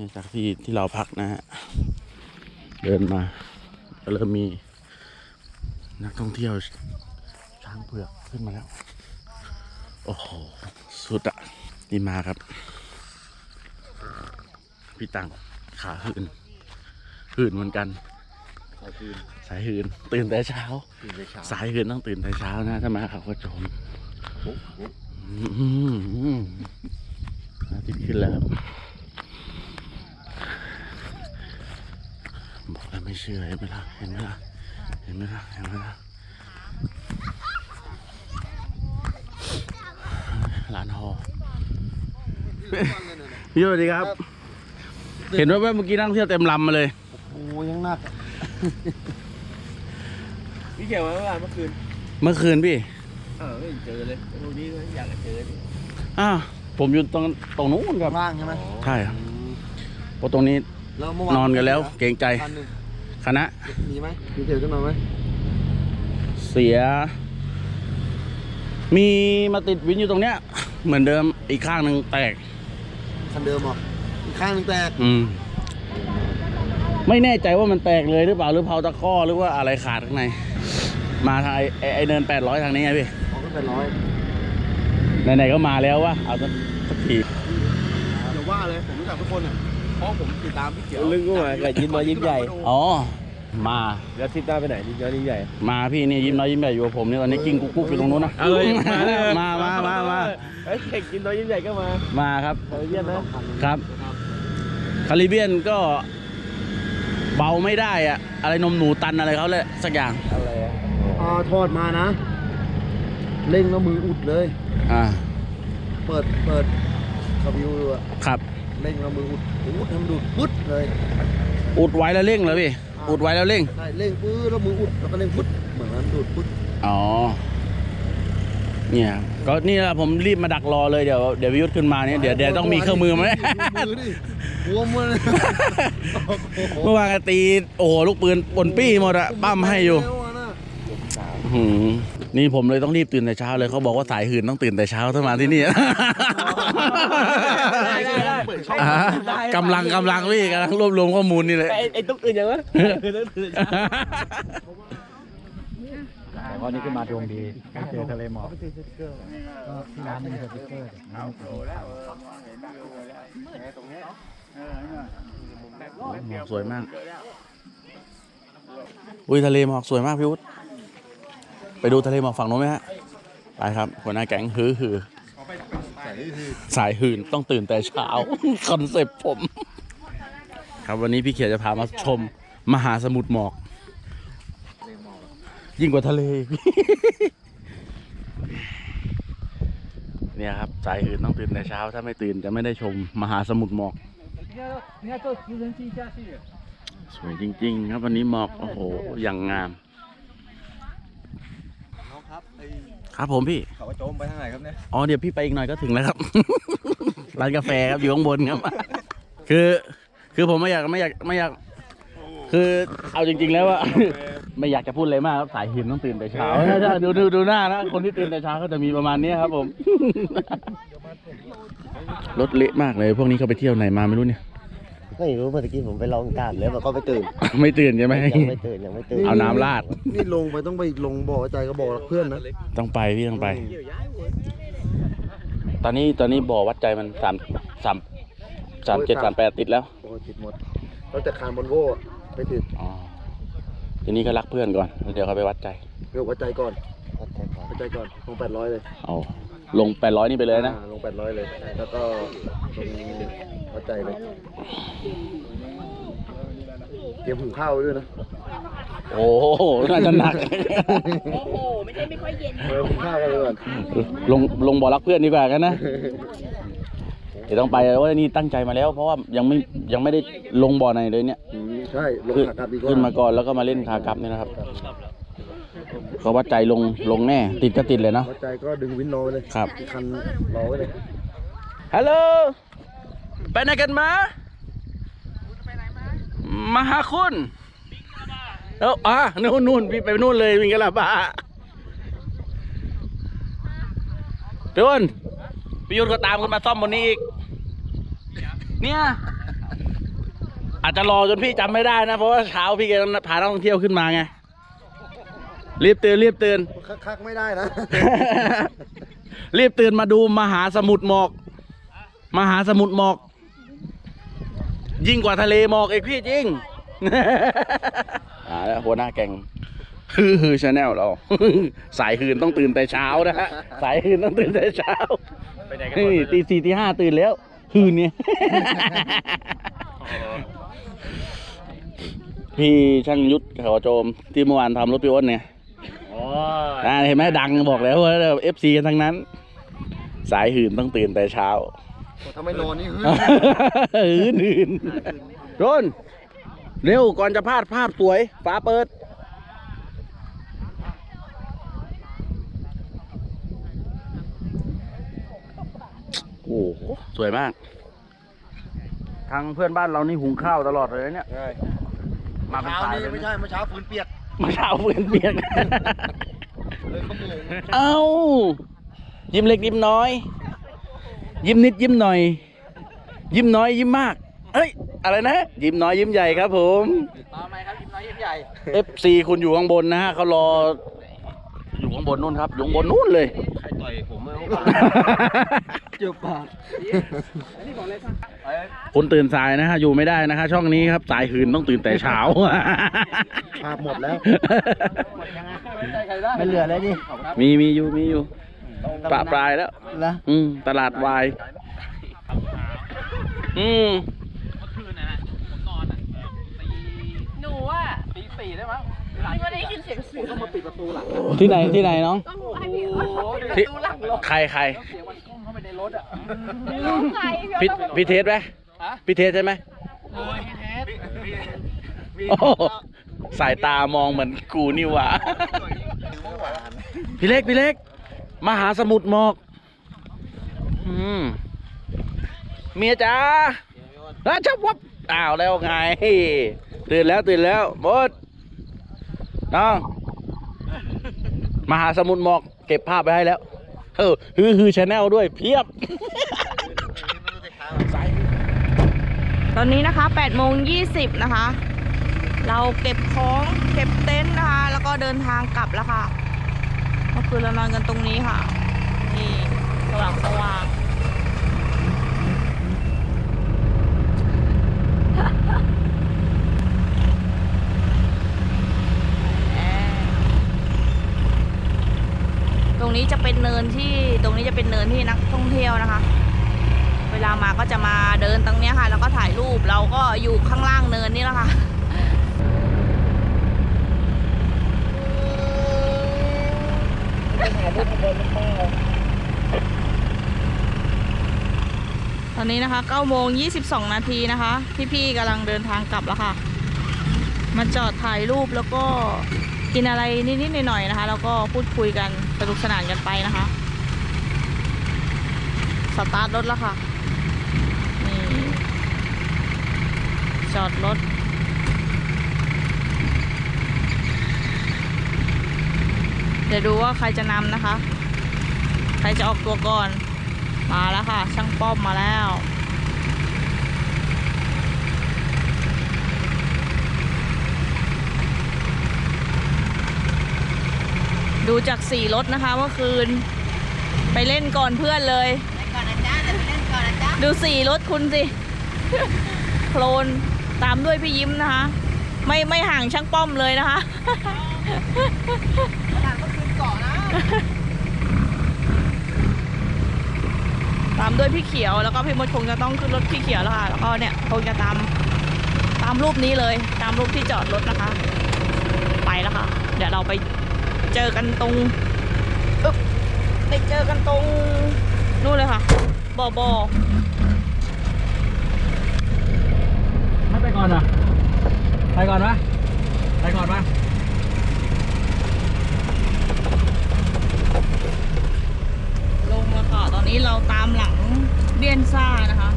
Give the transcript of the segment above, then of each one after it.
นี่จากที่ที่เราพักนะฮะ เดินมาก็เริ่มมีนักท่องเที่ยวช้างเผือกขึ้นมาแล้ว โอ้โห สุดอะนี่มาครับ พี่ตังขาหืนหืนเหมือนกันขอคืนสายหืนตื่นแต่เช้าคืนไปเช้าสายหืนต้องตื่นแต่เช้านะถ้ามาเขาก็จมปุ๊บปุ๊บอืมอาทิตย์ขึ้นแล้วครั บบอกแล้วไม่เชื่อเห็นไหมล่ะเห็นไหมล่ะเห็นไหมล่ะเห็นไหมล่ะร้านฮอพี่สวัสดีครับ เห็นว่าเมื่อกี้นั่งเที่ยวเต็มลำมาเลย โอ้ยังหนักพี่เขียวมาเมื่อวานเมื่อคืน เมื่อคืนพี่เออไม่เจอเลยตรงนี้อยากจะเจอดิอ้าวผมอยู่ตรงตรงนู้นครับล่างใช่ไหมใช่ครับเพราะตรงนี้ แล้วเมื่อวานนอนกันแล้วเกรงใจคันหนึ่งคณะมีไหมมีเถียวขึ้นมาไหมเสีย มีมาติดวินอยู่ตรงเนี้ย เหมือนเดิมอีกข้างหนึ่งแตก คันเดิมเหรออีกข้างหนึงแตกอืมไม่แน่ใจว่ามันแตกเลยหรือเปล่าหรือเผาตะข้อหรือว่าอะไรขาดข้างใน มาทางไอ้ไอ้ไอ้เนินแปดร้อยทางนี้ไงพี่ออกขึ้นไปร้อยไหนๆก็มาแล้ววะเอาสักสักทีเดี๋ยวว่าเลยผมรู้จักทุกคนอะ เพราะผมติดตามพี่เขียวลึงก็มากับยิ้มมายิ้มใหญ่ อ๋อ มา แล้วทิศหน้าไปไหนยิ้มยิ้มใหญ่ มาพี่นี่ยิ้มน้อยยิ้มใหญ่อยู่กับผมเนี่ยตอนนี้กิ้งกุ๊กกุ๊กอยู่ตรงนู้นนะเอาเลยมามามามาเอ้ยเด็กกินน้อยยิ้มใหญ่ก็มา มาครับเออเยี่ยมนะครับ คาริเบียนก็เบาไม่ได้อะอะไรนมหนูตันอะไรเขาเลยสักอย่าง อะไรอะอ่าทอดมานะเร่งแล้วมืออุดเลย อ่า เปิด เปิดสวิวดูอะครับ เร่งแล้วมืออุดอุดทำดูดปึ๊ดเลยอุดไว้แล้วเร่งเลยพี่อุดไว้แล้วเร่งใช่เร่งปื้ดแล้วมืออุดแล้วก็เร่งปึ๊ดเหมือนนั้นดูดปึ๊ดอ๋อเนี่ยก็นี่แหละผมรีบมาดักรอเลยเดี๋ยวเดี๋ยววิยุทธขึ้นมาเนี่ยเดี๋ยวเดี๋ยวต้องมีเครื่องมือไหมมือดิหัวมันเมื่อวานก็ตีโอ้โหลูกปืนปนปี้หมดอะปั้มให้อยู่เร็วะนะหืมนี่ผมเลยต้องรีบตื่นแต่เช้าเลยเขาบอกว่าสายหื่นต้องตื่นแต่เช้าถ้ามาที่นี่ อ่ากำลังกำลังพี่กำลังรวบรวมข้อมูลนี่เลยไอ้ไอ้ตุ๊กอื่นยังวะตุ๊กอื่นแต่ว่านี่ขึ้นมาดวงดีเจอทะเลหมอกที่ร้านมีสติ๊กเกอร์หมอกสวยมาก อุ้ยทะเลหมอกสวยมากพี่วุฒิไปดูทะเลหมอกฝั่งโน้นไหมฮะ ไปครับหัวหน้าแก๊งฮือฮือ สายหื่นต้องตื่นแต่เช้า คอนเซ็ปต์ผม ครับวันนี้พี่เขียจะพามาชม มหาสมุทรหมอก ยิ่งกว่าทะเลเนี่ยครับสายหื่นต้องตื่นแต่เช้า ถ้าไม่ตื่นจะไม่ได้ชม มหาสมุทรหมอกสวยจริง ๆ ครับวันนี้หมอก โอ้โหอย่างงาม ครับไอ้ครับผมพี่ เขาว่าโจมไปทางไหนครับเนี่ยอ๋อเดี๋ยวพี่ไปอีกหน่อยก็ถึงแล้วครับ ร้านกาแฟครับอยู่ข้างบนครับ คือคือผมไม่อยากไม่อยากไม่อยาก คือเอาจริง ๆ แล้วว่า ไม่อยากจะพูดเลยมากครับสายหินต้องตื่นแต่เช้าดูดูดูหน้านะคนที่ตื่นแต่เช้าก็จะมีประมาณเนี้ยครับผม รถเละมากเลย พวกนี้เขาไปเที่ยวไหนมาไม่รู้เนี่ย ไม่รู้เมื่อกี้ผมไปลองกาดแล้วมันก็ไม่ตื่นไม่ตื่นใช่ไหมยังไม่ตื่นยังไม่ตื่นเอาน้ำราด นี่ลงไปต้องไปลงบ่อใจก็บอกรักเพื่อนนะต้องไปพี่ต้องไป ตอนนี้ตอนนี้บ่อวัดใจมันสามสามสามเจ็ดสามแปดติดแล้วโอ้ยติดหมดนอกจากคานบนโว่ไม่ติดอ๋อทีนี้ก็รักเพื่อนก่อนแล้วเดี๋ยวเขาไปวัดใจเรียกว่าใจก่อนวัดใจก่อนวัดใจก่อนลงแปดร้อยเลยเอา ลงแปดร้อยนี่ไปเลยนะ อ่าลงแปดร้อยเลย แล้วก็ลงวัดใจเลยเตรียมหุงข้าวไว้ด้วยนะโอ้โห น่าจะหนัก โอ้โห ไม่ใช่ไม่ค่อยเย็น เออหุงข้าวกันเลยก่อนลงลงบ่อรักเพื่อนดีกว่ากันนะ เดี๋ยวต้องไปว่านี่ตั้งใจมาแล้ว เพราะว่ายังไม่ยังไม่ได้ลงบ่อไหนเลยเนี่ย อืมใช่ ลงขึ้นขากลับดีกว่าขึ้นมาก่อนแล้วก็มาเล่นขากลับเนี่ยนะครับ เขาวัดใจลงลงแน่ ติดก็ติดเลยเนาะวัดใจก็ดึงวินรอไว้เลยครับอีกคันรอไว้เลยฮัลโหลไปไหนกันมามาหาคุณเอ้าอะนู่นนู่นพี่ไปนู่นเลยวิงกะลาบาพี่อ้นพี่ยุทธก็ตามกันมาซ่อมบนนี้อีก เนี่ยอาจจะรอจนพี่จำไม่ได้นะ เพราะว่าเช้าพี่แกต้องพานักท่องเที่ยวขึ้นมาไง รีบตื่นรีบตื่น คักๆไม่ได้นะ รีบตื่นมาดูมหาสมุทรหมอก มหาสมุทรหมอก ยิ่งกว่าทะเลหมอกอีกพี่จริง อ่าแล้วหัวหน้าแกงฮือฮือชาแนลเรา สายหืนต้องตื่นแต่เช้านะฮะสายหืนต้องตื่นแต่เช้าไปไหนกันนี่ตีสี่ตีห้าตื่นแล้วหืนเนี่ยพี่ช่างยุทธเขาโจมที่เมื่อวานทำรถพี่อ้นเนี่ย อ๋ออ่าเห็นไหมดังบอกแล้วว่าเอฟซีกันทั้งนั้น สายหื่นต้องตื่นแต่เช้าถ้าไม่นอนนี่ฮึหื่นหื่นโดนเร็วก่อนจะพลาดภาพสวยฟ้าเปิดโอ้โหสวยมาก ทางเพื่อนบ้านเรานี่หุงข้าวตลอดเลยนะเนี่ยมาเป็นเช้าสายนี่เลยไม่นะใช่เมื่อเช้าฟืนเปียกเมาเช้าเพื่อนเปียกเลยขโมงเอ้า ยิ้มเล็กยิ้มน้อย ยิ้มนิดยิ้มหน่อย ยิ้มน้อยยิ้มมาก เอ้ย อะไรนะ ยิ้มน้อยยิ้มใหญ่ครับผม ต่อไหมครับยิ้มน้อยยิ้มใหญ่ FC คุณอยู่ข้างบนนะฮะเขารอ อยู่ข้างบนนู่นครับอยู่ข้างบนนู่นเลย ใครต่อยผมอะเจ็บปากคุณตื่นสายนะฮะอยู่ไม่ได้นะคะช่องนี้ครับสายหืนต้องตื่นแต่เช้าภาพหมดแล้ว ไม่เหลือเลยดิมีมีอยู่มีอยู่ปะปลายแล้วนะอืมตลาดวายอืมหนูอะตีสี่ได้มั้ง ไม่ได้ยินเสียงเสือที่ไหนที่ไหนน้องก็ให้พี่ว่าที่ใครใครเสียงมันกุ้มเข้าไปในรถอะร้องไห้พี่พี่เทสไหมฮะพี่เทสใช่ไหมโอ้ยพี่เทสโอ้โหสายตามองเหมือนกูนี่หว่าพี่เล็กพี่เล็กมหาสมุทรหมอกอืมเมียจ๋าแล้วจับวับอ้าวแล้วไง ตื่นแล้วตื่นแล้วบด น้องมหาสมุทรหมอกเก็บภาพไปให้แล้ว เออฮือฮือชาแนลด้วยเพียบ ตอนนี้นะคะ8โมง20 นะคะ เราเก็บของเก็บเต็นท์นะคะ แล้วก็เดินทางกลับแล้วค่ะ เมื่อคืนเรานอนกันตรงนี้ค่ะ นี่สว่างสว่าง รงนี้จะเป็นเนินที่ตรงนี้จะเป็นเนินที่นักท่องเที่ยวนะคะ เวลามาก็จะมาเดินตรงนี้ค่ะ แล้วก็ถ่ายรูปเราก็อยู่ข้างล่างเนินนี่แหละค่ะตอนนี้นะคะ9โมง22 นาทีนะคะ พี่ๆกำลังเดินทางกลับแล้วค่ะ มาจอดถ่ายรูปแล้วก็กินอะไรนิดๆหน่อยๆนะคะ แล้วก็พูดคุยกัน สนุกสนานกันไปนะคะ สตาร์ทรถแล้วค่ะ นี่ จอดรถเดี๋ยวดูว่าใครจะนำนะคะ ใครจะออกตัวก่อน มาแล้วค่ะ ช่างป้อมมาแล้ว ดูจากสี่รถนะคะเมื่อคืน ไปเล่นก่อนเพื่อนเลยดูสี่รถคุณสิ โคลนตามด้วยพี่ยิ้มนะคะ ไม่ไม่ห่างช่างป้อมเลยนะคะตามด้วยพี่เขียวแล้วก็พี่มดคงจะต้องขึ้นรถพี่เขียวแล้วค่ะ แล้วก็เนี่ยคงจะตามตามรูปนี้เลย ตามรูปที่จอดรถนะคะ ไปแล้วค่ะ เดี๋ยวเราไป เจอกันตรงไปเจอกันตรงนู่นเลยค่ะบอบอ ไม่ไปก่อนเหรอไปก่อนปะไปก่อนปะ ลงแล้วค่ะ ตอนนี้เราตามหลังเบียนซ่านะคะ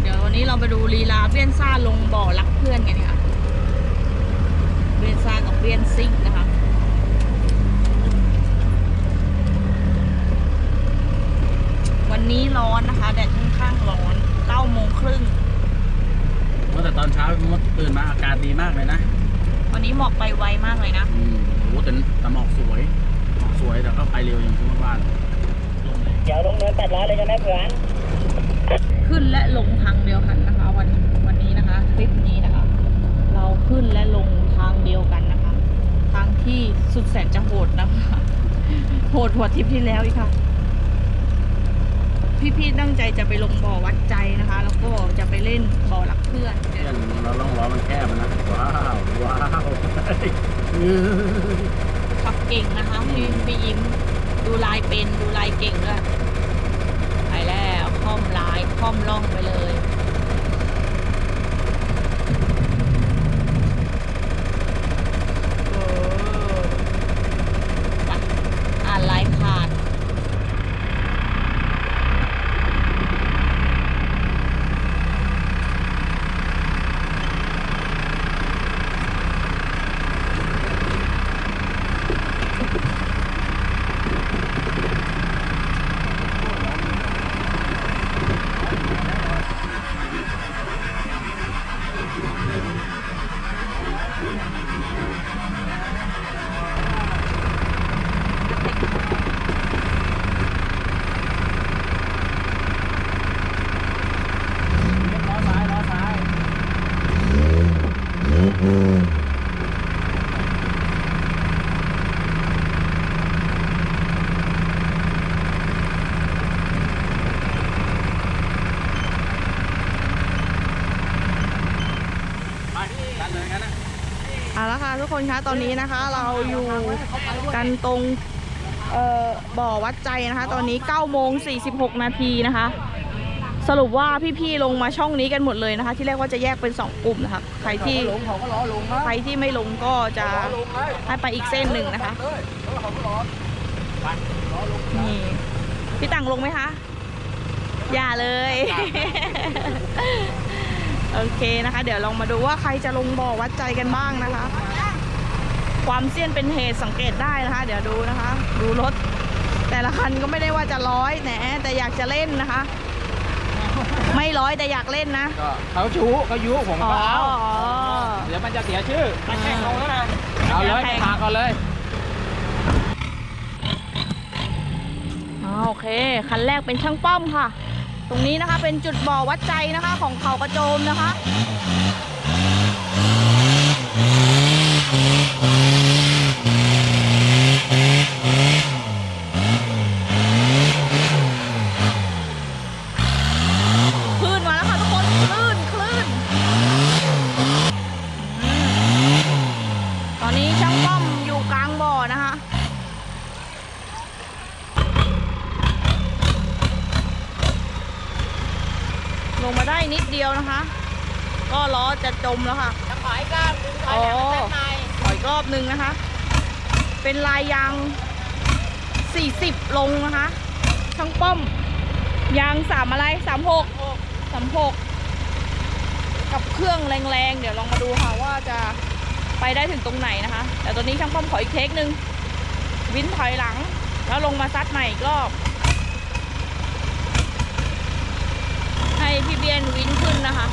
เดี๋ยววันนี้เราไปดูลีลาเบียนซ่าลงบ่อรักเพื่อนกันค่ะ เบียนซ่ากับเบียนซิงนะคะ วันนี้ร้อนนะคะ แดดค่อนข้างร้อน9โมงครึ่ง แต่ตอน ศดีมากเลยนะ วันนี้หมอกไปไวมากเลยนะ อืมโอ้โหแต่แต่หมอกสวยหมอกสวยแต่ก็ไปเร็วอย่างที่ว่าบ้านลงเลย ขึ้นและลงทางเดียวกันนะคะ วันวันนี้นะคะทริปนี้นะคะ เราขึ้นและลงทางเดียวกันนะคะ ทางที่สุดแสนจะโหดนะคะโหดหัวาทริปที่แล้วอีกค่ะ พี่ๆตั้งใจจะไปลงบ่อวัดใจนะคะ แล้วก็จะไปเล่นบ่อรักเพื่อนเพื่อนเราล่องล้อมันแคบอะนะว้าวว้าวขับเก่งนะคะพี่พี่ยิ้มดูลายเป็นดูลายเก่งด้วยไปแล้วค่ คล่อมล่องไปเลยเออจ้ะอ่านลายขาด ล้อซ้ายล้อซ้าย ไปกันเลยกันนะ เอาละค่ะทุกคนคะตอนนี้นะคะเราอยู่กันตรงเอ่อบ่อวัดใจนะคะ ตอนนี้9โมง46 นาทีนะคะ สรุปว่าพี่ๆลงมาช่องนี้กันหมดเลยนะคะ ที่แรกว่าจะแยกเป็น 2 กลุ่มนะคะใครที่ใครที่ไม่ลงก็จะให้ไปอีกเส้นหนึ่งนะคะนี่พี่ตังลงไหมคะ อย่าเลย โอเคนะคะ เดี๋ยวลองมาดูว่าใครจะลงบ่อวัดใจกันบ้างนะคะ ความเสี้ยนเป็นเหตุสังเกตได้นะคะ เดี๋ยวดูนะคะ ดูรถ แต่ละคันก็ไม่ได้ว่าจะร้อยแหนแต่อยากจะเล่นนะคะ ไม่ร้อยแต่อยากเล่นนะก็เขาชูเขายุผมอ๋อก็เอาอ๋อเดี๋ยวมันจะเสียชื่อมันแข่งลงแล้วนะเอาเลยแข่งพาก่อนเลยอ๋อโอเค คันแรกเป็นช่างป้อมค่ะต รงนี้นะคะเป็นจุดบ่อวัดใจนะคะของเขากระโจมนะคะ คลื่นมาแล้วค่ะทุกคน คลื่น คลื่นอืมตอนนี้ช่างป้อมอยู่กลางบ่อนะคะ ลงมาได้นิดเดียวนะคะ ก็ล้อจะจมแล้วค่ะจะขอยก้ามดึงถอยหลังขออีกรอบหนึ่งนะคะ เป็นลายยาง 40 ลงนะคะ ช่างป้อม ยางสามอะไรสามหกสามหกกับเครื่องแรงๆ เดี๋ยวลองมาดูค่ะว่าจะไปได้ถึงตรงไหนนะคะ แต่ตอนนี้ช่างป้อมขออีกเทคหนึ่งวินถอยหลัง แล้วลงมาซัดใหม่อีกรอบ ให้พี่เบียนวินขึ้นนะคะ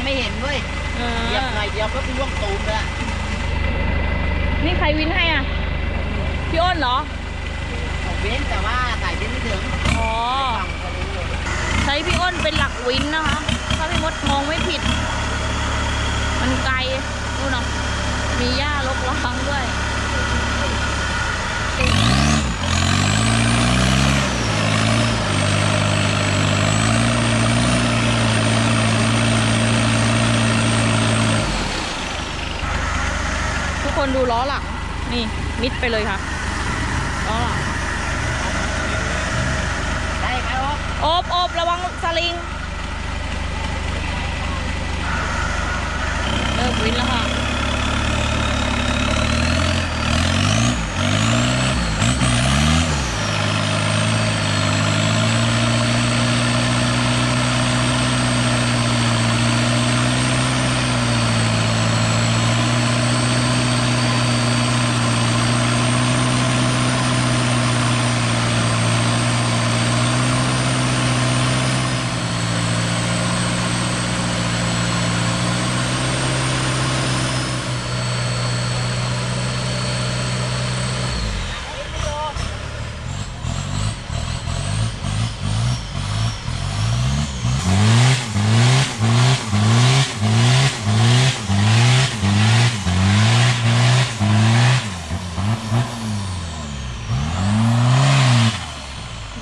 องไม่เห็นเว้ยเอเหยียบอหน่อยเดียวก็ร่วงตูมเลยอะนี่ใครวินให้อะ พี่อ้นเหรอผมเว้นแต่ว่าสายเว้นไม่ถึงอ๋อ ฝั่งคนนี้เลยใช้พี่อ้นเป็นหลักวินนะคะ ถ้าพี่มดมองไม่ผิด มันไกลนู่นเนาะมีหญ้ารกร้างด้วย คนดูล้อหลัง นี่มิดไปเลยค่ะล้อหลังได้ครับโอบโอบระวังสลิง เริ่มวินแล้วค่ะ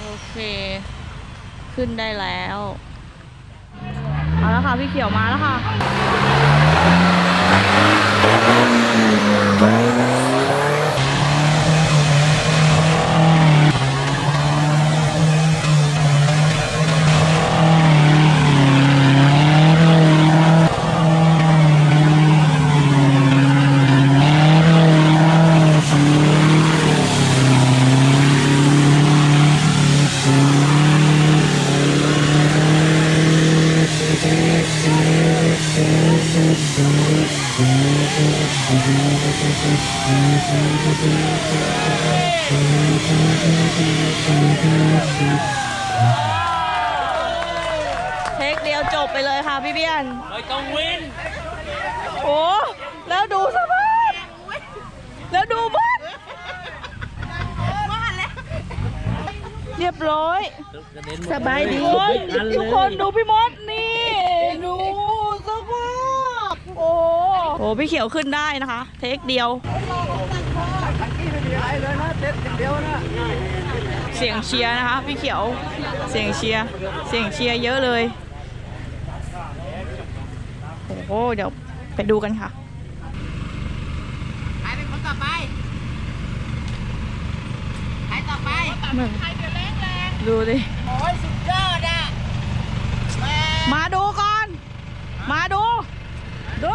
โอเค ขึ้นได้แล้ว เอาแล้วค่ะ พี่เขียวมาแล้วค่ะ เทคเดียวจบไปเลยค่ะพี่เบียน ไม่ต้องวินโอ้แล้วดูสภาพแล้วดูบ้านเรียบร้อย สบายดีทุกคนดูพี่มดนี่ ดูสภาพโอ้โหพี่เขียวขึ้นได้นะคะ เทคเดียว เสียงเชียร์นะคะพี่เขียวเสียงเชียร์เสียงเชียร์เยอะเลยโอ้โหเดี๋ยวไปดูกันค่ะใครเป็นคนต่อไปใครต่อไปดูดิโอ้ยสุดยอดอะแม่มาดูก่อน มาดู ดู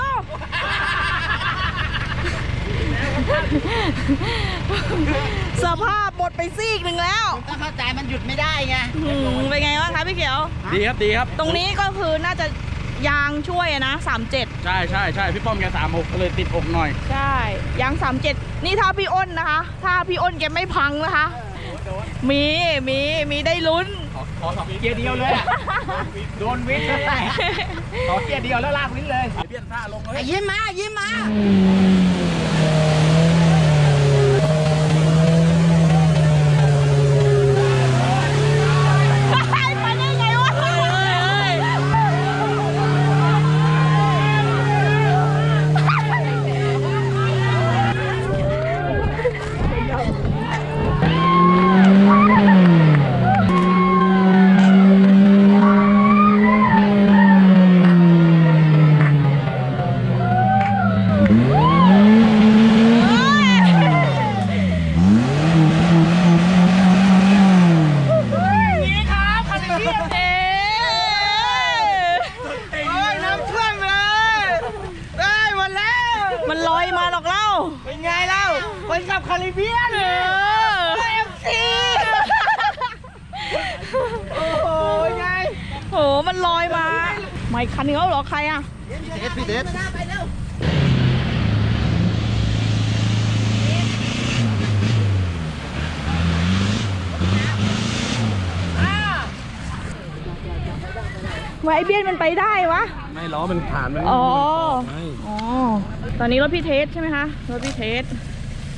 สภาพหมดไปซีกหนึ่งแล้วต้องเข้าใจมันหยุดไม่ได้ไงอืมเป็นไงบ้างคะพี่เขียว ดีครับดีครับตรงนี้ก็คือน่าจะยางช่วยอะนะ37 ใช่ใช่ใช่พี่ป้อมแกสามหกก็เลยติดอกหน่อย ใช่ยาง37 นี่ถ้าพี่อ้นนะคะ ถ้าพี่อ้นแกไม่พังนะคะ มีมีมีได้ลุ้น ขอสองเกียร์เดียวเลยอะโดนวินเลยขอเกียร์เดียวแล้วลากวินเลยเปลี่ยนท่าลงเลยอะยิ้มมายิ้มมา เดสพี่เดสไวะไอ้เบี้ยนมันไปได้วะ ไม่ล้อมันผ่านมันอ๋อไม่อ๋อ ตอนนี้รถพี่เทสใช่ไหมคะ รถพี่เทส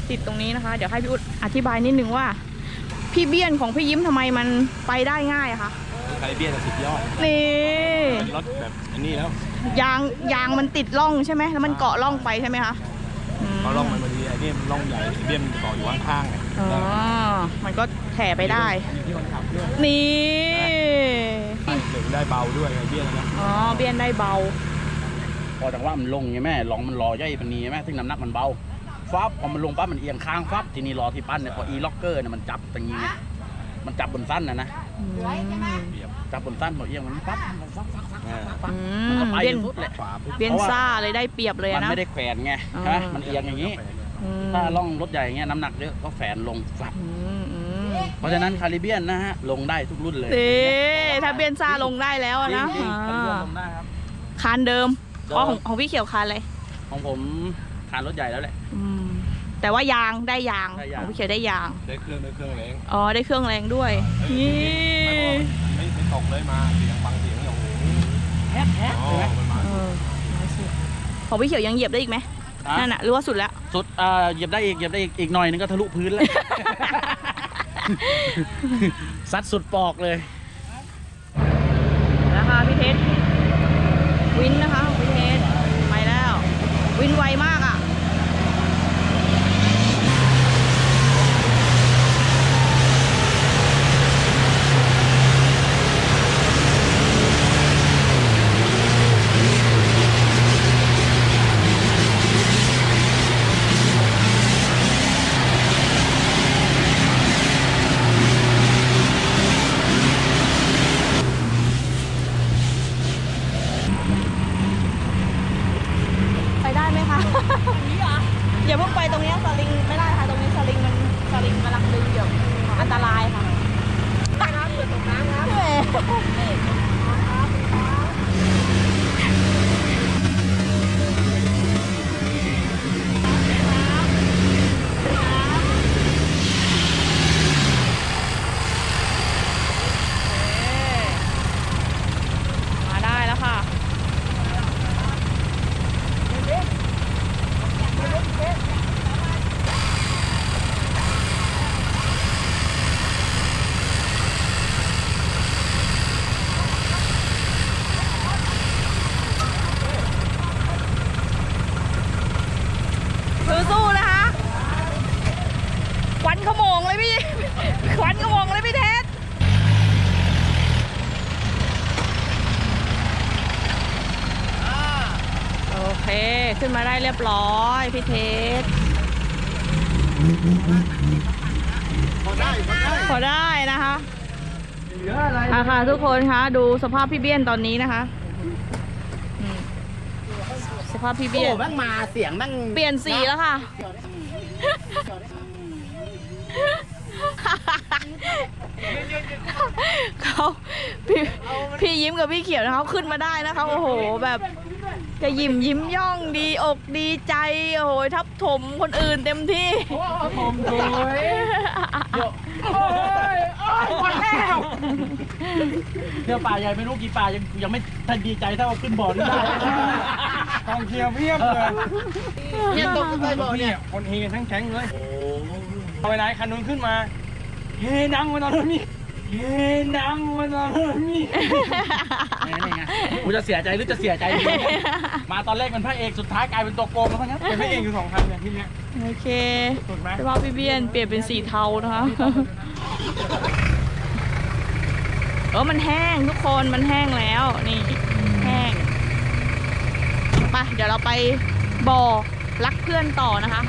ติดตรงนี้นะคะ เดี๋ยวให้พี่อุดอธิบายนิดนึงว่า พี่เบี้ยนของพี่ยิ้มทำไมมันไปได้ง่ายอะคะคาริเบียนสุดยอดนี่ เป็นรถแบบอันนี้แล้ว ยางยางมันติดร่องใช่ไหมแล้วมันเกาะร่องไปใช่ไหมคะอืมเขาล่องมันพอดีไอ้นี่มันล่องใหญ่คาริเบียนมันเกาะอยู่ข้างๆไงอ๋อมันก็แถ่ไปได้อยู่ที่คนขับด้วยนี่เดี๋ยวได้เบาด้วยคาริเบียนนะอ๋อเบี้ยนได้เบา พอจากว่ามันลงไงแม่ลองมันรอย่อยปานนีไงแม่ซึ่งน้ำหนักมันเบาฟับพอมันลงปั๊บมันเอียงข้างฟับทีนี้รอที่ปั้นเนี่ยพออีล็อกเกอร์เนี่ยมันจับตรงนี้ไงมันจับบนสั้นนะนะ อืมจับบนสั้นพอเอียงมันปั๊บมันฟับฟับฟับฟับฟับอืมันมก็ไปเบี้ยนจนสุดแหละเบี้ยนซ่าเลยได้เปรียบเลยมัอะนนะ ไม่ได้แขวนไงอ๋อใช่ไหมมันเอียงอย่างนี้ อืมถ้าล่องรถใหญ่อย่างเงี้ยน้ำหนักเยอะก็แฝนลงฟับ อืมอืมเพราะฉะนั้นคาริเบียนนะฮะลงได้ทุกรุ่นเลยเด้ถ้าเบี้ยนซ่าลงได้แล้วอะนะจริงๆคาริเบียนอ่าลงได้ครับคานเดิมเดิมอ๋อของของพี่เขียวคานอะไรของผมคานรถใหญ่แล้วแหละอืม แต่ว่ายางได้ยางได้ยาง ของพี่เขียวได้ยาง ได้เครื่องได้เครื่องแรงอ๋อได้เครื่องแรงด้วยนี่ ไม่ไม่ตกเลยมาเสียงฟังเสียงเนี่ยโอ้โหแฮะแฮะอ๋อใช่ไหมมันมาเออน้อยสุดของพี่เขียวยังเหยียบได้อีกไหมอะนั่นน่ะหรือว่าสุดแล้ว สุดอ่าเหยียบได้อีกเหยียบได้อีกอีกหน่อยนึงก็ทะลุพื้นแล้ว ซัดสุดปอกเลย นะคะพี่เทสวินนะคะพี่เทสไปแล้ว วินไวมากอะ いい! ขึ้นมาได้เรียบร้อยพี่เทสพอได้พอได้พอได้นะคะอะค่ะทุกคนคะดูสภาพพี่เบี้ยนตอนนี้นะคะอืมสภาพพี่โอ้เบี้ยนแม่งมาเสียงแม่งเปลี่ยนสีแล้วค่ะ เขาพี่พี่ยิ้มกับพี่เขียวนะเขาขึ้นมาได้นะคะโอ้โห แบบจะยิ้มยิ้มย่องดีอกดีใจโอ้โหทับถมคนอื่นเต็มที่ผมสวยโอ้ยโอ้ยหมดแล้วเที่ยวป่าใหญ่ไม่รู้กี่ป่ายังยังไม่ทันดีใจเท่าขึ้นบ่อนี่ได้กองเชียร์เพียบเลยเนี่ยตกไปบ่อเนี่ยคนเฮทั้งแข็งเลยเอาไปไหนคันนู้นขึ้นมา เฮนังมานอนนี่เฮนังมานอนนี่นี่ไงกูจะเสียใจหรือจะเสียใจดีมาตอนแรกเป็นพระเอกสุดท้ายกลายเป็นตัวโกงแล้วทั้งนั้นเป็นพระเอกอยู่สองคันเนี่ยที่เนี้ยโอเคสุดไหมสภาพพี่เบี้ยนเปลี่ยนเป็นสีเทานะคะเออมันแห้งทุกคนมันแห้งแล้วนี่แห้งไปเดี๋ยวเราไปบ่อรักเพื่อนต่อนะคะ